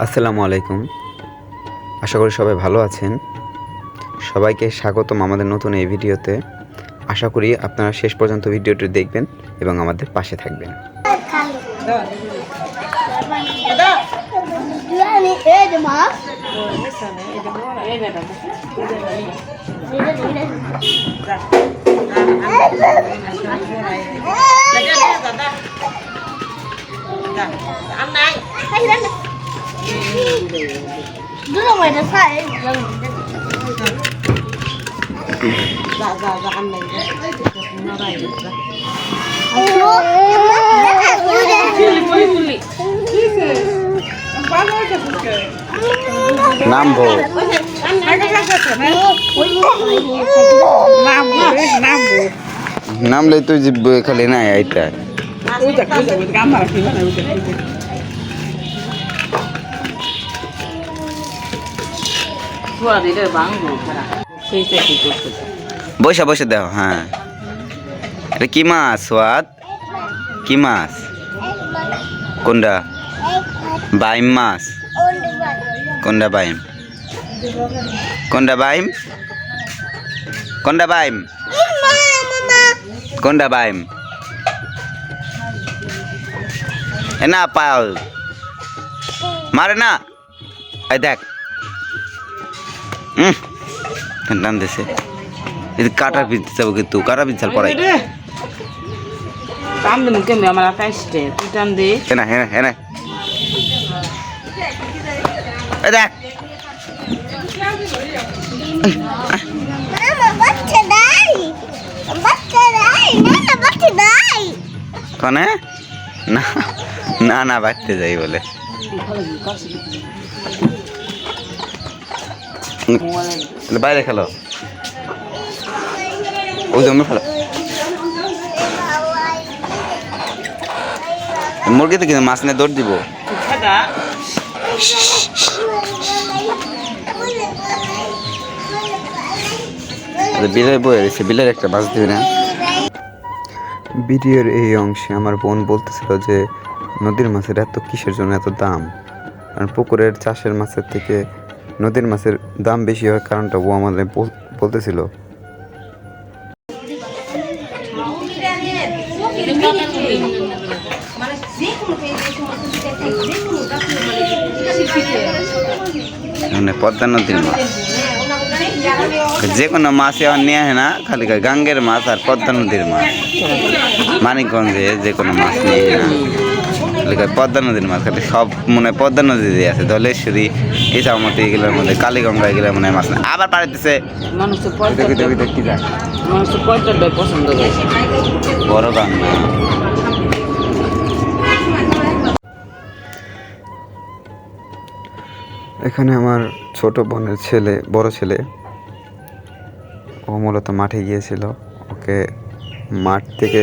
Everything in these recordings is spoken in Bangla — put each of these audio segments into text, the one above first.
আসসালামু আলাইকুম আশা করি সবাই ভালো আছেন সবাইকে স্বাগতম আমাদের নতুন এই ভিডিওতে আশা করি আপনারা শেষ পর্যন্ত ভিডিওটি দেখবেন এবং আমাদের পাশে থাকবেন Yani da say. নামবো নামলে তুই খালি নাই এইটা বসে বসে দাও হ্যাঁ। এটা কি মাছ, সোয়াদ? কি মাছ? কোনটা? বাইম মাছ। কোনটা বাইম? কোনটা বাইম? কোনটা বাইম? কোনটা বাইম? এ না, পাল। মারে না। দেখ। হুম? টান দিছে। কাটা পিছাবো কিন্তু কাটা পিছাল পড়াই টান দে মুখে আমার কাইস্টে তুই টান দে। দেখ। dai. কনে না না না বাড়তে যাই বলে। বাইরে খেলো। ওই জন্য খেলো। মুরগিতে কিন্তু মাছ নিয়ে দৌড় দিব। বিলের একটা না? ভিডিওর এই অংশে আমার বোন বলতেছিল যে, নদীর মাছের এত কিসের জন্য এত দাম? কারণ পুকুরের চাষের মাছের থেকে নদীর মাছের দাম বেশি হওয়ার কারণটা ও আমাদের বলতেছিল। মানে পদ্মা নদীর মাছ। যে কোনো মাছ এখন নিয়ে আসে না, খালি গাঙ্গের মাছ আর পদ্মা নদীর মাছ। মানিকগঞ্জে যে কোনো মাছ নিয়ে না। পদ্মা নদীর মাছ খালি সব মনে হয় পদ্মা নদীতে আছে ধলেশ্বরী ইসামতি এগুলোর মধ্যে কালীগঙ্গা এগুলোর মনে মাছ না আবার পাড়াইতেছে পছন্দ বড় গাঙ্গা এখানে আমার ছোট বোনের ছেলে বড় ছেলে। ও মূলত মাঠে গিয়েছিল। ওকে মাঠ থেকে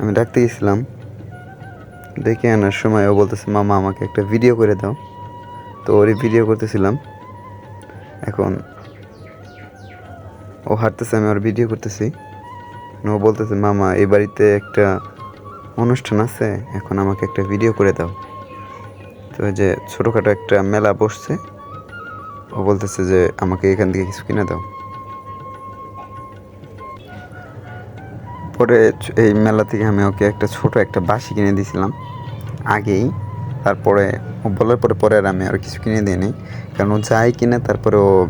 আমি ডাকতে গেছিলাম। ডেকে আনার সময় ও বলতেছে, মামা, আমাকে একটা ভিডিও করে দাও। তো ওরই ভিডিও করতেছিলাম। এখন ও হাঁটতেছে, আমি ওর ভিডিও করতেছি। ও বলতেছে, মামা, এই বাড়িতে একটা অনুষ্ঠান আছে, এখন আমাকে একটা ভিডিও করে দাও। তো যে ছোটোখাটো একটা মেলা বসছে। ও বলতেছে যে, আমাকে এখান থেকে কিছু কিনে দাও। পরে এই মেলা থেকে আমি ওকে একটা ছোট একটা বাঁশি কিনে দিয়েছিলাম। আগেই, তারপরে ও বলার পরে পরে আর আমি আর কিছু কিনে দিইনি। কারণ ও যাই কিনে, তারপরে ও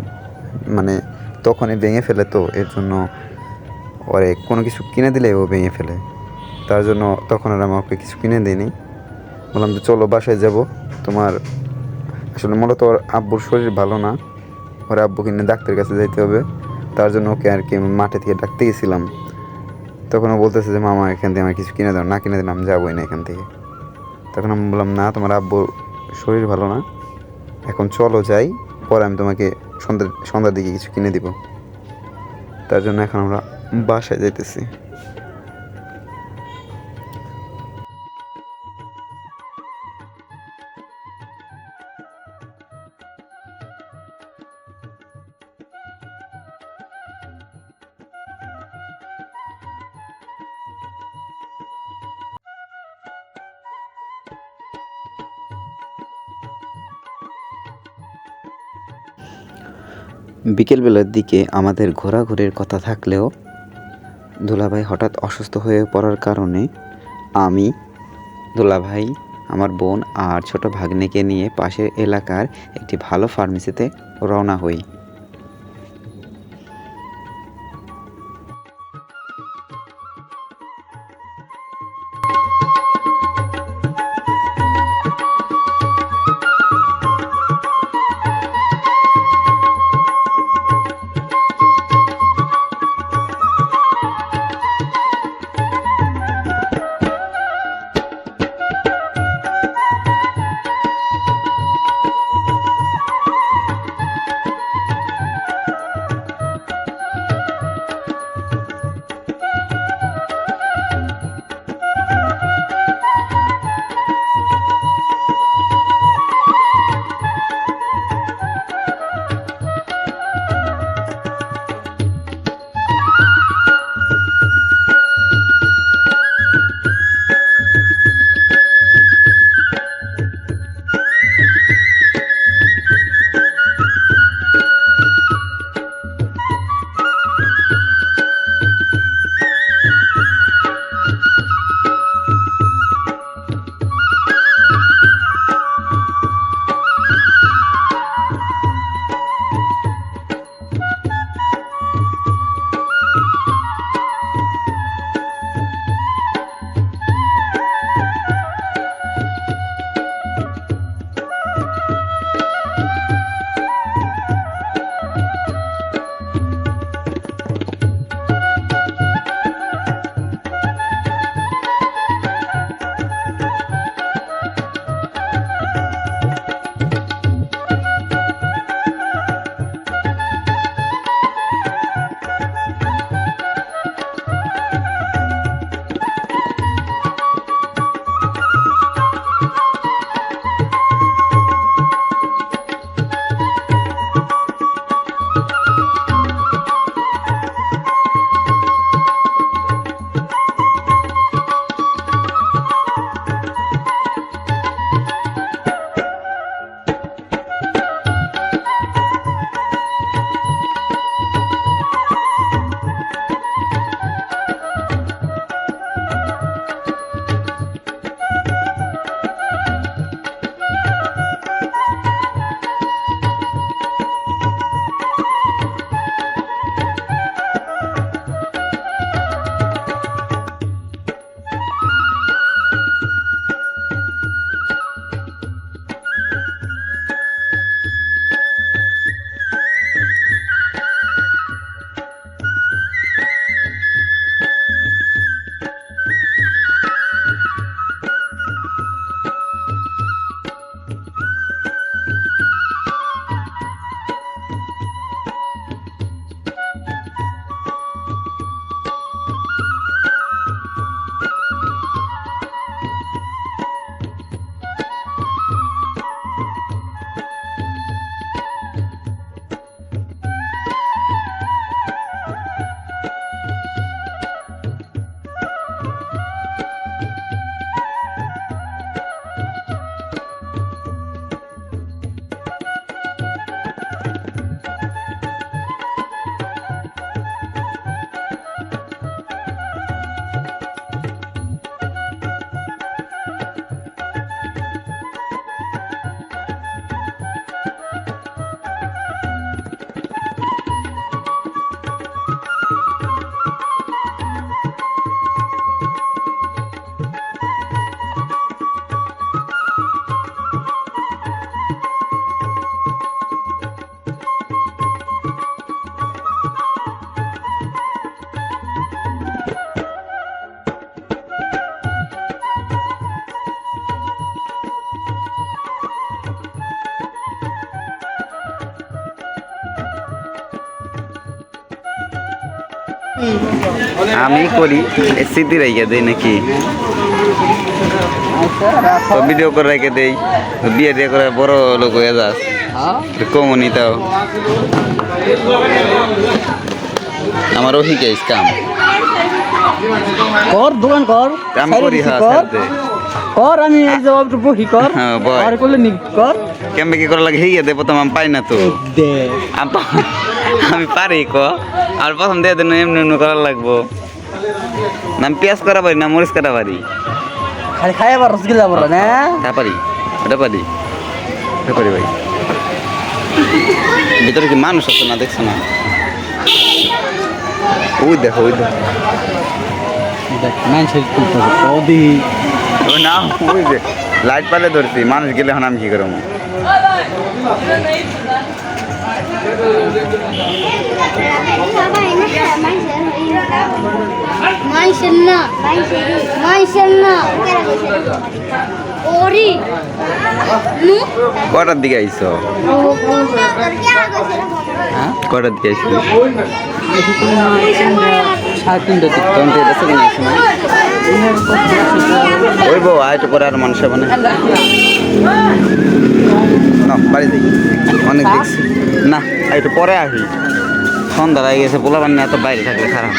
মানে তখনই ভেঙে ফেলে তো, এর জন্য ওরে কোনো কিছু কিনে দিলে ও ভেঙে ফেলে। তার জন্য তখন আর আমি ওকে কিছু কিনে দিইনি। বললাম যে চলো বাসায় যাব। তোমার আসলে মূলত ওর আব্বুর শরীর ভালো না। ওর আব্বু কিনে ডাক্তারের কাছে যাইতে হবে। তার জন্য ওকে আর কি মাঠে থেকে ডাকতে গেছিলাম। তখন ও বলতেছে যে, মামা, এখান থেকে আমার কিছু কিনে দাও। না কিনে দিলাম যাবোই না এখান থেকে। তখন আমি বললাম, না, তোমার আব্বুর শরীর ভালো না। এখন চলো যাই, পরে আমি তোমাকে সন্ধ্যা, সন্ধ্যার দিকে কিছু কিনে দিব। তার জন্য এখন আমরা বাসায় যাইতেছি। বিকেলবেলার দিকে আমাদের ঘোরাঘুরির কথা থাকলেও দুলাভাই হঠাৎ অসুস্থ হয়ে পড়ার কারণে আমি, দুলাভাই, আমার বোন আর ছোট ভাগ্নেকে নিয়ে পাশের এলাকার একটি ভালো ফার্মেসিতে রওনা হই। আমি করি স্মৃতি রেখে দেই নাকি? তো ভিডিও করে রেখে দেই বিয়ে দিয়ে করে বড় লোক হয়ে যাস। কমনি তাও। আমার ওই কাম কর দোকান কর। কাম করি হ্যাঁ কর। আমি এই একটু বহি কর। হ্যাঁ। আর করলে নি কর। কেমবে কি করা লাগে? হেয়ে দে প্রথম আমি পাই না তো। দে। আমি পারি ক। আর প্রথম দিয়ে দেন এমনি এমনি করা লাগবো। না আমি পেঁয়াজ করা পারি না মরিচ কাটা পারি। খালি খাই আবার রসগোল্লা বড় না? তা পারি ওটা পারি। ওটা পারি ভাই। ভিতরে কি মানুষ আছে না দেখছ না? ওই দেখো ওই দেখো। মানুষের না ওই যে লাইট পালে ধরছি মানুষ গেলে এখন আমি কি করব Manchen na, manchen na. Ori. Nu? কটার দিকে আইছো হ্যাঁ কটার দিকে আইছো সাড়ে তিনটা ওই বউ আয় একটু পরে আর মানুষ হবে না না বাড়ি যাই অনেক দেখছি না একটু পরে আসি সন্ধ্যা হয়ে গেছে পোলা বান্না এত বাইরে থাকলে খারাপ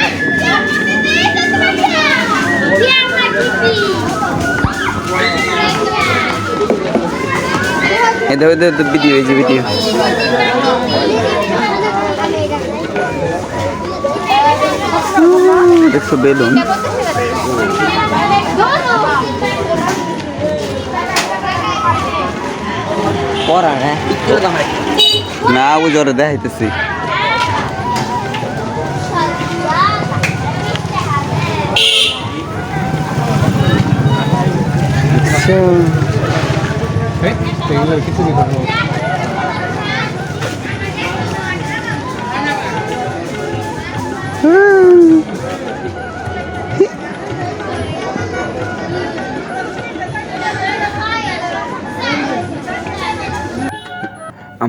এ দেখো দেখো ভিডিও এই যে ভিডিও দেখছ বেলুন। পড়া না একটু ওই জ্বরে দেখাইতেছি।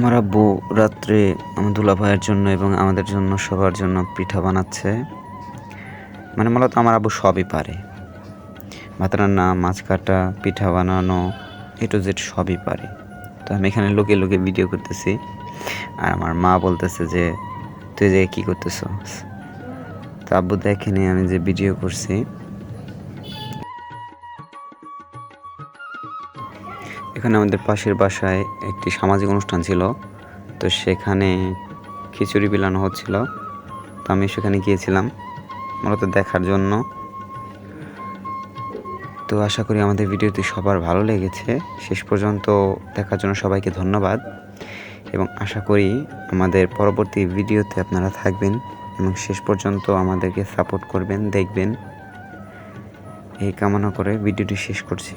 আমার আব্বু রাত্রে আমার দুলা ভাইয়ের জন্য এবং আমাদের জন্য সবার জন্য পিঠা বানাচ্ছে। মানে মূলত আমার আব্বু সবই পারে। ভাত রান্না, মাছ কাটা, পিঠা বানানো, এ টু জেড সবই পারে। তো আমি এখানে লোকে লোকে ভিডিও করতেছি। আর আমার মা বলতেছে যে, তুই যে কী করতেছ তো আব্বু দেখেনি আমি যে ভিডিও করছি। এখানে আমাদের পাশের বাসায় একটি সামাজিক অনুষ্ঠান ছিল, তো সেখানে খিচুড়ি বিলানো হচ্ছিল। তো আমি সেখানে গিয়েছিলাম মূলত দেখার জন্য। তো আশা করি আমাদের ভিডিওটি সবার ভালো লেগেছে। শেষ পর্যন্ত দেখার জন্য সবাইকে ধন্যবাদ। এবং আশা করি আমাদের পরবর্তী ভিডিওতে আপনারা থাকবেন এবং শেষ পর্যন্ত আমাদেরকে সাপোর্ট করবেন, দেখবেন। এই কামনা করে ভিডিওটি শেষ করছি।